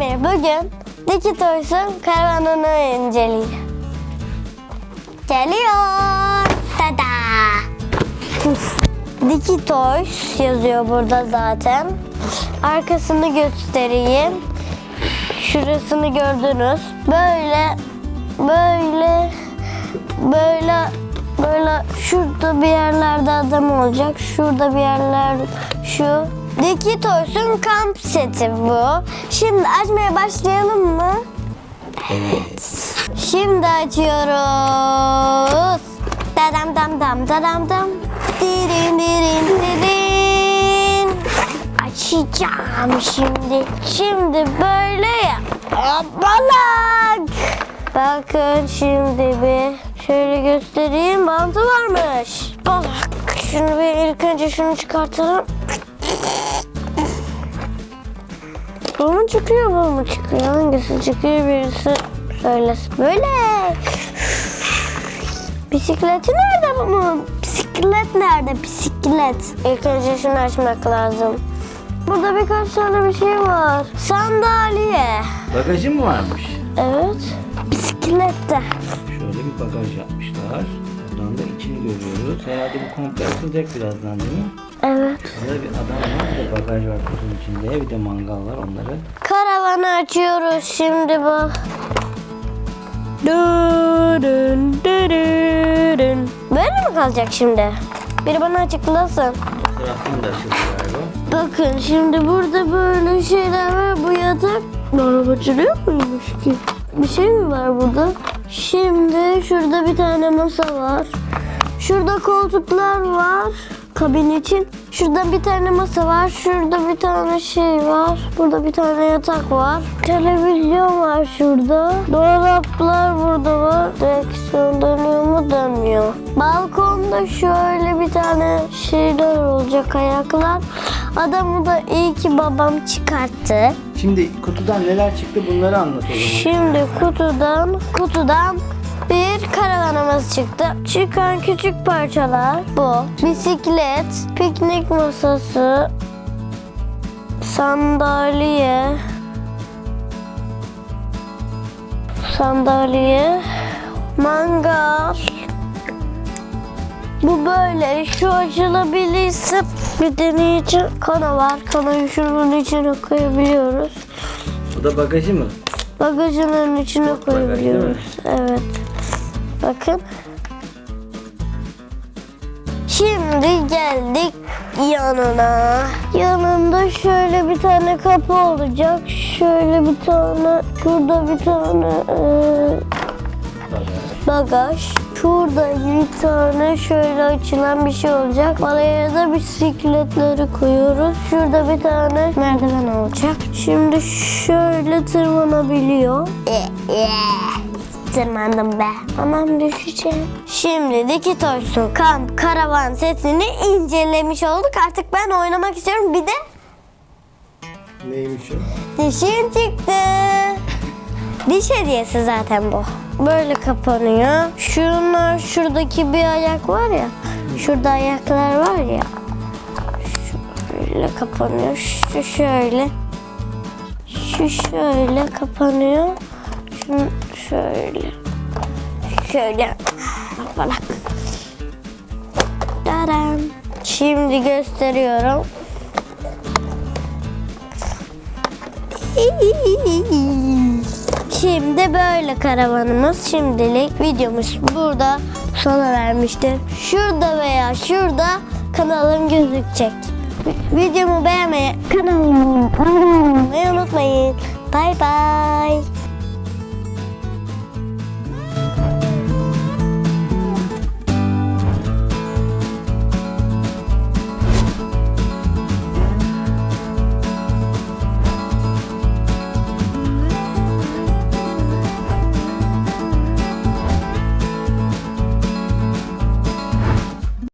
Tabii bugün Diki Toys'un karavanını inceleyeceğiz. Geliyor. Tada. Diki Toys yazıyor burada zaten. Arkasını göstereyim. Şurasını gördünüz. Böyle böyle böyle böyle şurada bir yerlerde adam olacak. Şurada bir yerler şu. Diki Toys'un kamp seti bu. Şimdi açmaya başlayalım mı? Evet. Şimdi açıyoruz. Dadam dam dam dadam dam. Dirin dirin dirin. Açacağım şimdi. Şimdi böyle ya. Aa, Balık. Bakın şimdi bir şöyle göstereyim. Bantı varmış. Balık. Şunu bir ilk önce şunu çıkartalım. Bu mu çıkıyor bu mu çıkıyor? Hangisi çıkıyor birisi söylesin. Böyle. Bisikleti nerede bunun? Bisiklet nerede? Bisiklet. İlk önce şunu açmak lazım. Burada birkaç tane bir şey var. Sandalye. Bagajı mı varmış? Evet. Bisiklette. Şöyle bir bagaj yapmışlar. Buradan da içini görüyoruz. Herhalde bu komple açılacak birazdan değil mi? Evet. Burada bir adam var, bir de bagaj var kutunun içinde. Bir de mangal var onları. Karavanı açıyoruz şimdi bu. Dün, dün. Böyle mi kalacak şimdi? Biri bana açıklasın. Taraftan da açıldı galiba. Bakın şimdi burada böyle şeyler var. Bu yatak araba açılıyor muymuş ki? Bir şey mi var burada? Şimdi şurada bir tane masa var. Şurada koltuklar var kabin için. Şurada bir tane masa var. Şurada bir tane şey var. Burada bir tane yatak var. Televizyon var şurada. Dolaplar burada var. Direksiyon dönüyor mu? Dönmüyor. Balkonda şöyle bir tane şeyler olacak ayaklar. Adamı da iyi ki babam çıkarttı. Şimdi kutudan neler çıktı bunları anlat o zaman. Şimdi kutudan kutudan bir karavanımız çıktı. Çıkan küçük parçalar bu. Bisiklet, piknik masası, sandalye, sandalye, mangal. Bu böyle şu açılabilirse bir deneyeceğim. Kana var. Kanayı şunun içine koyabiliyoruz. Bu da bagajı mı? Bagajının içine mi? koyabiliyoruz. Evet. Bakın. Şimdi geldik yanına. Yanında şöyle bir tane kapı olacak. Şöyle bir tane, şurada bir tane eee, Bagaj. bagaj. Şurada bir tane şöyle açılan bir şey olacak. Oraya da bisikletleri koyuyoruz. Şurada bir tane merdiven olacak. Şimdi şöyle tırmanabiliyor. Tırmandım be. Anam düşeceğim. Şimdi Diki Toys'un kamp karavan setini incelemiş olduk. Artık ben oynamak istiyorum. Bir de Neymiş o? dişim çıktı. Diş hediyesi zaten bu. Böyle kapanıyor. Şunlar şuradaki bir ayak var ya. Şurada ayaklar var ya. Şöyle kapanıyor. Şu şöyle. Şu şöyle kapanıyor. Şu şöyle. Şöyle. Balak. Taram. Şimdi gösteriyorum. Şimdi böyle karavanımız şimdilik videomuz burada sona vermiştir. Şurada veya şurada kanalım gözükecek. Videomu beğenmeyi, kanalıma abone olmayı unutmayın. Bay bay.